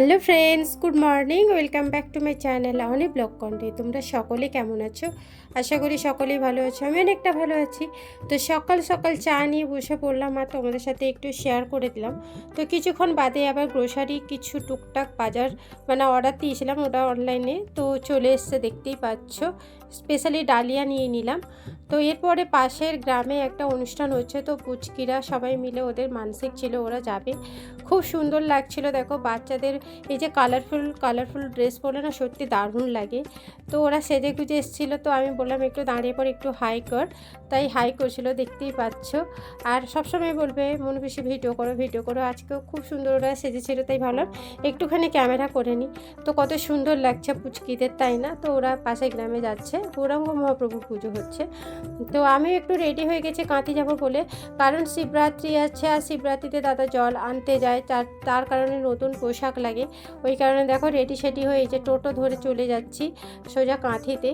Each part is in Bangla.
Hello friends, good morning, welcome back to my channel Oni blog কন্টে তোমরা সকলে কেমন আছো? আশা করি সকলেই ভালো আছো। আমি অনেকটা ভালো আছি। তো সকাল সকাল চা নিয়ে বসে পড়লাম আর তোমাদের সাথে একটু শেয়ার করে দিলাম। তো কিছুক্ষণ বাদে আবার গ্রোসারি কিছু টুকটাক বাজার মানে অর্ডার দিয়েছিলাম ওটা অনলাইনে তো চলে এসছে, দেখতেই পাচ্ছ। স্পেশালি ডালিয়া নিয়ে নিলাম। তো এরপরে পাশের গ্রামে একটা অনুষ্ঠান হচ্ছে। তো পুচকিরা সবাই মিলে ওদের মানসিক ছিল, ওরা যাবে। খুব সুন্দর লাগছিল। দেখো বাচ্চাদের এই যে কালারফুল কালারফুল ড্রেস পরে না সত্যি দারুণ লাগে। তো ওরা সেজে গুজে এসেছিল। তো আমি বললাম, একটু দাঁড়িয়ে পর একটু হাই কর। তাই হাই করছিল, দেখতেই পাচ্ছ। আর সবসময় বলবে, মনে বেশি ভিডিও করো ভিডিও করো। আজকেও খুব সুন্দর ওরা সেজেছিল, তাই ভাবলাম একটুখানি ক্যামেরা করে নিই তো কত সুন্দর লাগছে পুচকিদের, তাই না? তো ওরা পাশে গ্রামে যাচ্ছে, গৌরাঙ্গ মহাপ্রভুর পুজো হচ্ছে। তো আমিও একটু রেডি হয়ে গেছি কাঁতি যাব বলে। কারণ শিবরাত্রি আছে, আর শিবরাত্রিতে দাদা জল আনতে যায়, তার তার কারণে নতুন পোশাক লাগে। ওই কারণে দেখো রেডি সেডি হয়ে যে টোটো ধরে চলে যাচ্ছি সোজা কাঁথিতে।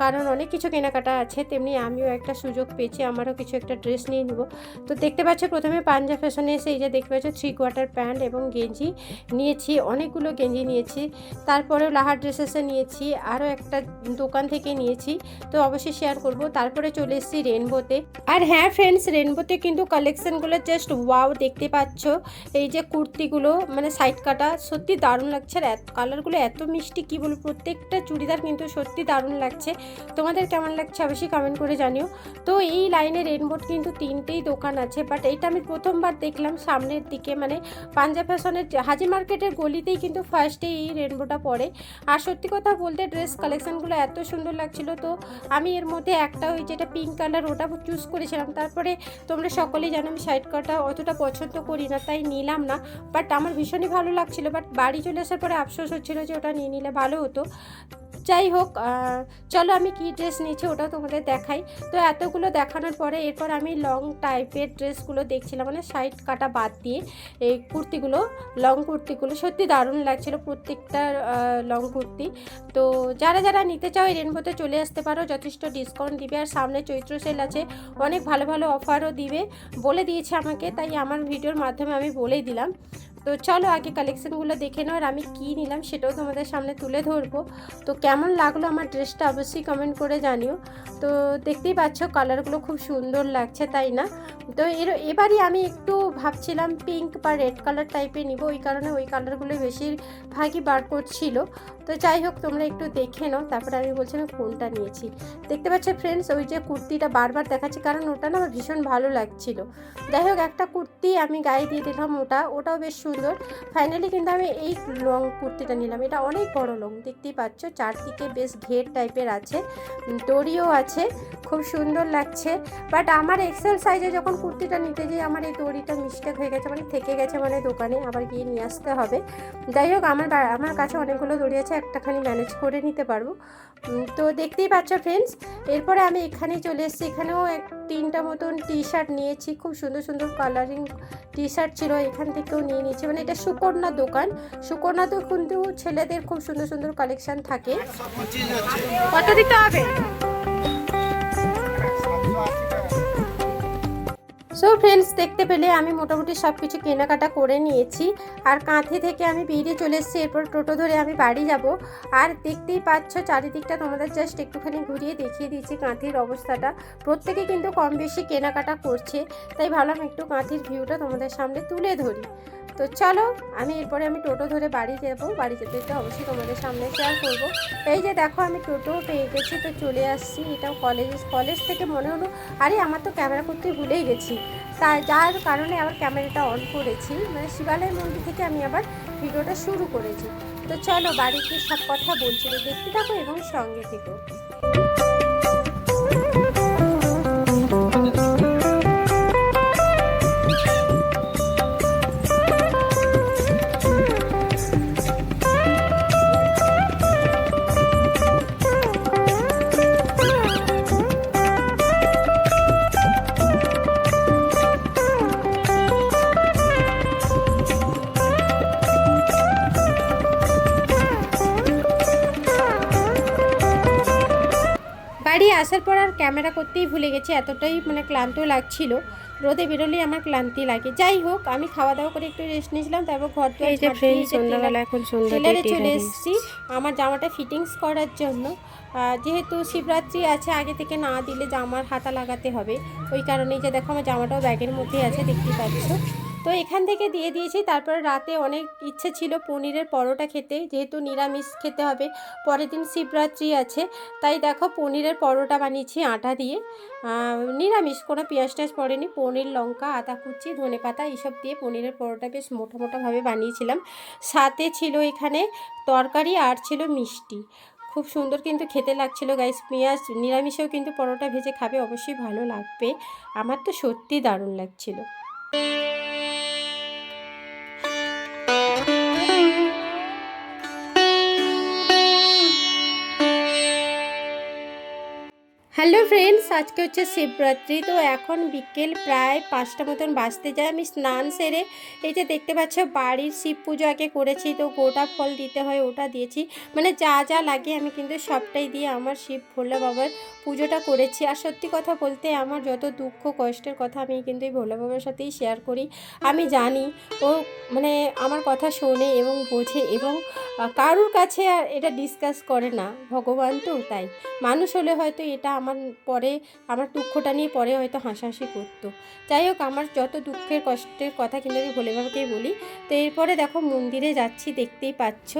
কারণ অনেক কিছু কেনাকাটা আছে, তেমনি আমিও একটা সুযোগ পেয়েছি, আমারও কিছু একটা ড্রেস নিয়ে নিব। তো দেখতে পাচ্ছ প্রথমে পাঞ্জাব ফ্যাশনে এসে এই যে দেখতে পাচ্ছ থ্রি কোয়ার্টার প্যান্ট এবং গেঞ্জি নিয়েছি, অনেকগুলো গেঞ্জি নিয়েছি, তারপরেও লাহার ড্রেসেসে নিয়েছি, আরও একটা দোকান থেকে নিয়েছি, তো অবশ্যই শেয়ার করব। তারপরে চলে এসেছি রেনবোতে আর হ্যাঁ ফ্রেন্ডস রেনবোতে কিন্তু কালেকশনগুলো জাস্ট ওয়াও দেখতে পাচ্ছ, এই যে কুর্তিগুলো মানে সাইড কাটা, সত্যি দারুণ লাগছে। আর কালারগুলো এত মিষ্টি, কী বলব, প্রত্যেকটা চুড়িদার কিন্তু সত্যি দারুণ লাগছে। তোমাদের কেমন লাগছে অবশ্যই কমেন্ট করে জানিও। তো এই লাইনে রেনবোট কিন্তু তিনটেই দোকান আছে বাট এইটা আমি প্রথমবার দেখলাম সামনের দিকে মানে পাঞ্জাব ফ্যাশনের হাজি মার্কেটের গলিতেই কিন্তু ফার্স্টে এই রেনবোটা পড়ে। আর সত্যি কথা বলতে ড্রেস কালেকশানগুলো এত সুন্দর লাগছিল, তো আমি এর মধ্যে একটা ওই যেটা পিঙ্ক কালার ওটা চুজ করেছিলাম। তারপরে তোমরা সকলেই জানো আমি সাইড কাটা অতটা পছন্দ করি না, তাই নিলাম না। বাট আমার ভীষণই ভালো লাগছিল বাট বাড়ি চলে আসার পরে আফসোস হচ্ছিল যে ওটা নিয়ে নিলে ভালো হতো। যাই হোক চলো আমি কী ড্রেস নিয়েছি ওটাও তোমাদের দেখাই। তো এতগুলো দেখানোর পরে এরপর আমি লং টাইপের ড্রেসগুলো দেখছিলাম মানে সাইড কাটা বাদ দিয়ে এই কুর্তিগুলো লং কুর্তিগুলো। সত্যি দারুণ লাগছিল প্রত্যেকটা লং কুর্তি। তো যারা যারা নিতে চাও এই রেনবোতে চলে আসতে পারো, যথেষ্ট ডিসকাউন্ট দিবে। আর সামনে চৈত্র সেল আছে, অনেক ভালো ভালো অফারও দিবে। বলে দিয়েছে আমাকে, তাই আমার ভিডিওর মাধ্যমে আমি বলেই দিলাম। তো চলো আগে কালেকশনগুলো দেখে নাও আর আমি কী নিলাম সেটাও তোমাদের সামনে তুলে ধরবো। তো কেমন লাগল আমার ড্রেসটা অবশ্যই কমেন্ট করে জানিও। তো দেখতেই পাচ্ছ কালারগুলো খুব সুন্দর লাগছে, তাই না? তো এর, এবারই আমি একটু ভাবছিলাম পিঙ্ক বা রেড কালার টাইপের নিব, ওই কারণে ওই কালারগুলো বেশিরভাগই বার করছিল। তো যাই হোক, তোমরা একটু দেখে নাও, তারপরে আমি বলছি আমি কোনটা নিয়েছি। দেখতে পাচ্ছ ফ্রেন্ডস ওই যে কুর্তিটা বারবার দেখাচ্ছি, কারণ ওটা না আমার ভীষণ ভালো লাগছিল। যাই হোক, একটা কুর্তি আমি গায়ে দিয়ে দিলাম ওটা, ওটাও বেশ সুন্দর। ফাইনালি কিন্তু আমি এই লং কুর্তিটা নিলাম। এটা অনেক বড় লং দেখতেই পাচ্ছ? চারদিকে বেশ ঘের টাইপের আছে। দড়িও আছে, খুব সুন্দর লাগছে। বাট আমার এক্সেল সাইজে যখন কুর্তিটা নিতে যাই, আমার এই দড়িটা মিস্টেক হয়ে গেছে মানে থেকে গেছে মানে দোকানে আবার গিয়ে নিয়ে আসতে হবে। যাই হোক, আমার আমার কাছে অনেকগুলো দড়ি আছে, একটাখানি ম্যানেজ করে নিতে পারব। তো দেখতেই পাচ্ছ ফ্রেন্ডস এরপরে আমি এখানে চলে এসেছি। এখানেও তিনটা মতন টি শার্ট নিয়েছি খুব সুন্দর সুন্দর কালারিং টি শার্ট ছিল এখান থেকেও নিয়ে নিয়েছি। মানে এটা সুকন্যা দোকান সুকন্যাতেও কিন্তু ছেলেদের খুব সুন্দর সুন্দর কালেকশন থাকে। কত দিতে হবে? সো ফ্রেন্ডস দেখতে পেলে আমি মোটামুটি সব কিছু কেনাকাটা করে নিয়েছি। আর কাঁথি থেকে আমি বেরিয়ে চলে এসেছি, এরপর টোটো ধরে আমি বাড়ি যাব। আর দেখতেই পাচ্ছ, চারিদিকটা তোমাদের জাস্ট একটুখানি ঘুরিয়ে দেখিয়ে দিয়েছি কাঁথির অবস্থাটা। প্রত্যেকে কিন্তু কম বেশি কেনাকাটা করছে, তাই ভাবলাম একটু কাঁথির ভিউটা তোমাদের সামনে তুলে ধরি। তো চলো, আমি এরপরে আমি টোটো ধরে বাড়ি যাব। বাড়ি যেতে যেতে অবশ্যই তোমাদের সামনে শেয়ার করব। এই যে দেখো, আমি টোটো পেয়ে গেছি, তো চলে আসছি। এটাও কলেজ কলেজ থেকে মনে হলো, আরে আমার তো ক্যামেরা করতে ভুলেই গেছি। তাই যার কারণে আবার ক্যামেরাটা অন করেছি। মানে শিবালয় মন্দির থেকে আমি আবার ভিডিওটা শুরু করেছি। তো চলো বাড়িতে সব কথা বলছি। তো দেখতে থাকো এবং সঙ্গে থেকো। আসার পর আর ক্যামেরা করতেই ভুলে গেছি এতটাই মানে ক্লান্ত লাগছিল। রোদে বেরোলেই আমার ক্লান্তি লাগে। যাই হোক আমি খাওয়া দাওয়া করে একটু রেস্ট নিয়েছিলাম তারপর ঘর টেলারে চলে এসেছি আমার জামাটা ফিটিংস করার জন্য। যেহেতু শিবরাত্রি আছে আগে থেকে না দিলে জামার হাতা লাগাতে হবে। ওই কারণেই যে দেখো আমার জামাটাও ব্যাগের মধ্যেই আছে দেখতে পাচ্ছ। তো এখান থেকে দিয়ে দিয়েছি। তারপরে রাতে অনেক ইচ্ছে ছিল পনিরের পরোটা খেতে। যেহেতু নিরামিষ খেতে হবে, পরের দিন শিবরাত্রি আছে। তাই দেখো পনিরের পরোটা বানিয়েছি আটা দিয়ে। নিরামিষ, কোনো পেঁয়াজ টেয়াজ পড়েনি। পনির, লঙ্কা, আদা কুচি, ধনে পাতা, এইসব দিয়ে পনিরের পরোটা বেশ মোটা মোটাভাবে বানিয়েছিলাম। সাথে ছিল এখানে তরকারি আর ছিল মিষ্টি। খুব সুন্দর কিন্তু খেতে লাগছিল গাইস পেঁয়াজ, নিরামিষেও কিন্তু পরোটা ভেজে খাবে, অবশ্যই ভালো লাগবে। আমার তো সত্যি দারুণ লাগছিল। হ্যালো ফ্রেন্ডস, আজকে হচ্ছে শিবরাত্রি, তো এখন বিকেল প্রায় পাঁচটা মতন বাঁচতে যায়। আমি স্নান সেরে এই যে দেখতে পাচ্ছ বাড়ির শিব পুজো আগে করেছি, তো গোটা ফল দিতে হয় ওটা দিয়েছি। মানে যা যা লাগে আমি কিন্তু সবটাই দিয়ে আমার শিব ভোলা বাবার পুজোটা করেছি। আর সত্যি কথা বলতে আমার যত দুঃখ কষ্টের কথা আমি কিন্তু এই ভোলা বাবার সাথেই শেয়ার করি। আমি জানি ও মানে আমার কথা শোনে এবং বোঝে এবং কারোর কাছে এটা ডিসকাস করে না। ভগবান তো তাই। মানুষ হলে হয়তো এটা আমার পরে, আমার দুঃখটা নিয়ে পরে হয়তো হাসাহাসি করতো। যাই হোক, আমার যত দুঃখের কষ্টের কথা কিন্তু আমি ভোলে বাবাকেই বলি। তো এরপরে দেখো, মন্দিরে যাচ্ছি, দেখতেই পাচ্ছ।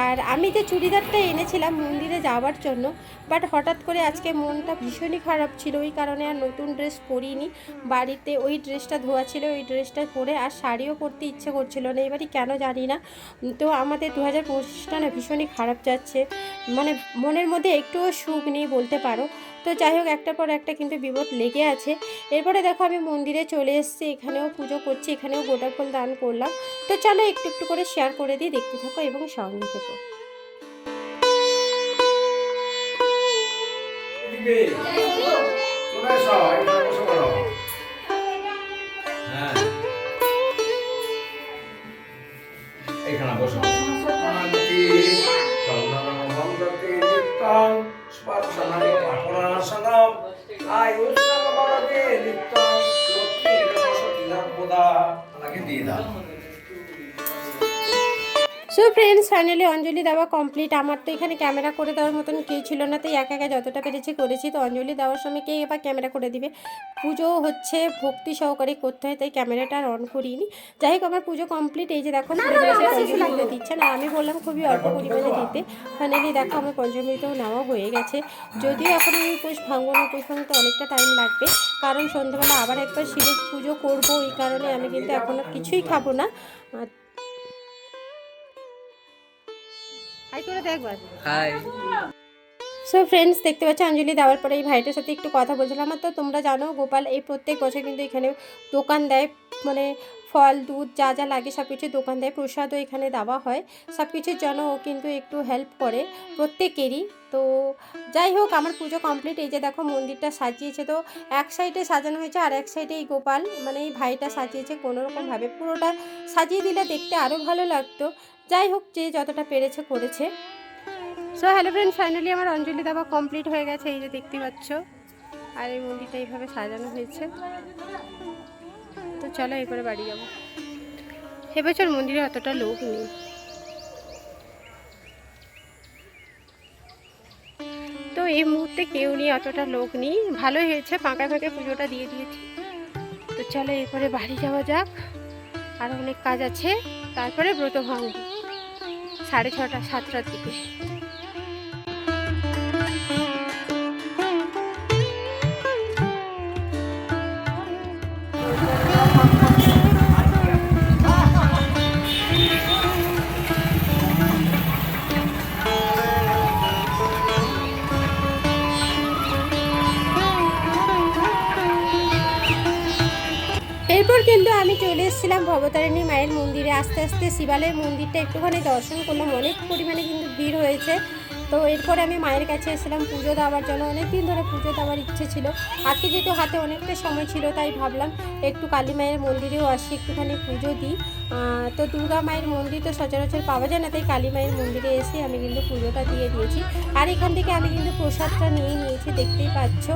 আর আমি যে চুড়িদারটা এনেছিলাম মন্দিরে যাওয়ার জন্য বাট হঠাৎ করে আজকে মনটা ভীষণই খারাপ ছিল। ওই কারণে আর নতুন ড্রেস পরিনি। বাড়িতে ওই ড্রেসটা ধোয়া ছিল, ওই ড্রেসটা পরে আর শাড়িও পরতে ইচ্ছে করছিল না। এবারই কেন জানি না। তো আমাদের দু হাজার পঁচিশটা না ভীষণই খারাপ যাচ্ছে। মানে মনের মধ্যে একটুও সুখ নেই বলতে পারো। তো যাই হোক একটার পর একটা কিন্তু বিপদ লেগে আছে এরপরে দেখো আমি মন্দিরে চলে এসেছি এখানেও পুজো করছি এখানেও গোটা ফুল দান করলাম তো চলো একটু একটু করে শেয়ার করে দিই দেখতে থাকো এবং সঙ্গে থেকো এখানে বসে পড়ো আয়ুষ্যম বরদে নিত্যং লক্ষ্মী বসতি লম্বদা আমাকে দিয়ে দাও। সো ফ্রেন্ডস ফাইনালি অঞ্জলি দেওয়া কমপ্লিট আমার তো এখানে ক্যামেরা করে দেওয়ার মতন কেউ ছিল না তাই একা একা যতটা পেরেছি করেছি। তো অঞ্জলি দেওয়ার সময় কে এবার ক্যামেরা করে দিবে? পুজো হচ্ছে ভক্তি সহকারে করতে হয় তাই ক্যামেরাটা আর অন করিনি। যাই হোক আমার পুজো কমপ্লিট এই যে দেখো পঞ্চমৃত দিচ্ছে না। আমি বললাম খুবই অল্প পরিমাণে দিতে। ফাইনালি দেখো আমার পঞ্চমৃতও নেওয়া হয়ে গেছে। যদিও এখন আমি উপোস ভাঙবো না উপোস ভাঙতে অনেকটা টাইম লাগবে। কারণ সন্ধ্যাবেলা আবার একবার শিবের পুজো করব এই কারণে আমি কিন্তু এখন কিছুই খাব না। হাই করে দেখবার হাই সো ফ্রেন্ডস দেখতে পাচ্ছ অঞ্জলি দেওয়ার পরে এই ভাইটার সাথে একটু কথা বলছিলাম। আর তো তোমরা জানো গোপাল এই প্রত্যেক বছর কিন্তু এখানে দোকান দেয়। মানে ফল, দুধ যা যা লাগে সব কিছু দোকান দেয় প্রসাদও এখানে দেওয়া হয়। সব কিছুর জন্য ও কিন্তু একটু হেল্প করে প্রত্যেকেরই। তো যাই হোক, আমার পুজো কমপ্লিট এই যে দেখো মন্দিরটা সাজিয়েছে। তো এক সাইডে সাজানো হয়েছে আর এক সাইডে এই গোপাল মানে এই ভাইটা সাজিয়েছে কোনোরকমভাবে। পুরোটা সাজিয়ে দিলে দেখতে আরও ভালো লাগতো। যাই হোক, যে যতটা পেরেছে করেছে। সো হ্যালো ফ্রেন্ড ফাইনালি আমার অঞ্জলি দেওয়া কমপ্লিট হয়ে গেছে। এই যে দেখতে পাচ্ছ। আর এই মন্দিরটা এইভাবে সাজানো হয়েছে। চলো এরপরে বাড়ি যাব। এবছর মন্দিরে অতটা লোক নেই। তো এই মুহূর্তে কেউ নেই, অতটা লোক নেই। ভালোই হয়েছে, ফাঁকা ফাঁকে পুজোটা দিয়ে দিয়েছি। তো চলো এরপরে বাড়ি যাওয়া যাক। আর অনেক কাজ আছে। তারপরে ব্রত ভাঙব সাড়ে ছটা, সাতটার দিকে। ভবতারিণী মায়ের মন্দিরে আস্তে আস্তে শিবালয়ের মন্দিরটা একটুখানি দর্শন করলাম। অনেক পরিমাণে কিন্তু ভিড় হয়েছে। তো এরপরে আমি মায়ের কাছে এসেছিলাম পুজো দেওয়ার জন্য। অনেক দিন ধরে পুজো দেওয়ার ইচ্ছে ছিল। আজকে যেহেতু হাতে অনেকটা সময় ছিল, তাই ভাবলাম একটু কালী মায়ের মন্দিরেও আসি, একটুখানি পুজো দিই। তো দুর্গা মায়ের মন্দির তো সচরাচর পাওয়া যায় না, তাই কালী মায়ের মন্দিরে এসে আমি কিন্তু পুজোটা দিয়ে দিয়েছি। আর এখান থেকে আমি কিন্তু প্রসাদটা নিয়ে নিয়েছি, দেখতেই পাচ্ছ।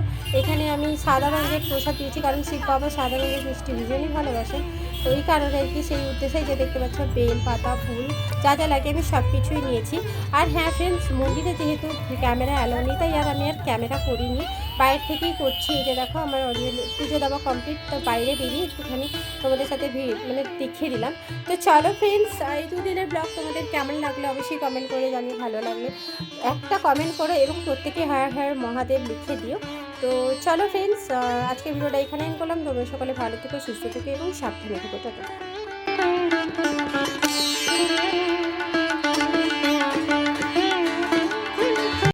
এখানে আমি সাদা রঙের প্রসাদ দিয়েছি, কারণ শিব বাবা সাদা রঙের মিষ্টি ভীষণই ভালোবাসেন। তো এই কারণে আর কি সেই উদ্দেশ্যে যে দেখতে পাচ্ছ, বেল, পাতা, ফুল, যা যা লাগে আমি সব কিছুই নিয়েছি। আর হ্যাঁ ফ্রেন্ডস মন্দিরে যেহেতু ক্যামেরা অ্যালো নেই, তাই আর আমি আর ক্যামেরা করিনি। বাইরে থেকেই করছি, এই যে দেখো আমার অলরেডি পুজো দেওয়া কমপ্লিট তো বাইরে বেরিয়ে একটুখানি তোমাদের সাথে মানে দেখিয়ে দিলাম। তো চলো ফ্রেন্ডস এই দুদিনের ব্লগ তোমাদের কেমন লাগল অবশ্যই কমেন্ট করে জানিয়ে ভালো লাগলে একটা কমেন্ট করো এবং প্রত্যেকে হায়ার হায়ার মহাদেব লিখে দিও। তো চলো ফ্রেন্ডস আজকে ভিডিওটা এখানে এন্ড করলাম। তোমরা সকলে ভালো থেকে, সুস্থ থেকো এবং সাবধানে থেকো, টাটা।